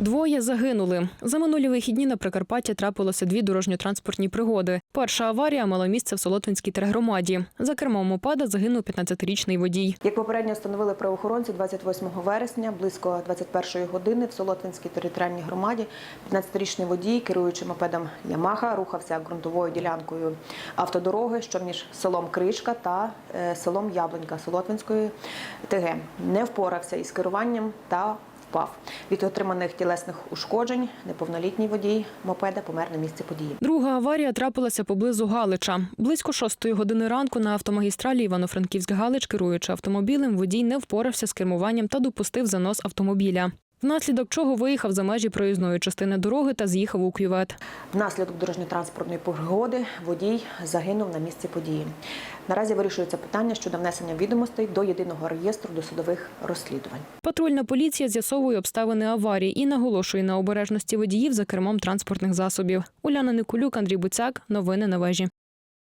Двоє загинули. За минулі вихідні на Прикарпатті трапилося дві дорожньо-транспортні пригоди. Перша аварія мала місце в Солотвинській тергромаді. За кермом мопеда загинув 15-річний водій. Як попередньо встановили правоохоронці 28 вересня близько 21 години в Солотвинській територіальній громаді 15-річний водій, керуючи мопедом Ямаха, рухався ґрунтовою ділянкою автодороги, що між селом Кришка та е, селом Яблонька Солотвинської ТГ. Не впорався із керуванням та впав. Від отриманих тілесних ушкоджень неповнолітній водій мопеда помер на місці події. Друга аварія трапилася поблизу Галича. Близько шостої години ранку на автомагістралі Івано-Франківськ-Галич, керуючи автомобілем, водій не впорався з кермуванням та допустив занос автомобіля. Внаслідок чого виїхав за межі проїзної частини дороги та з'їхав у кювет. Внаслідок дорожньо-транспортної пригоди водій загинув на місці події. Наразі вирішується питання щодо внесення відомостей до єдиного реєстру досудових розслідувань. Патрульна поліція з'ясовує обставини аварії і наголошує на обережності водіїв за кермом транспортних засобів. Уляна Никулюк, Андрій Буцяк. Новини на вежі.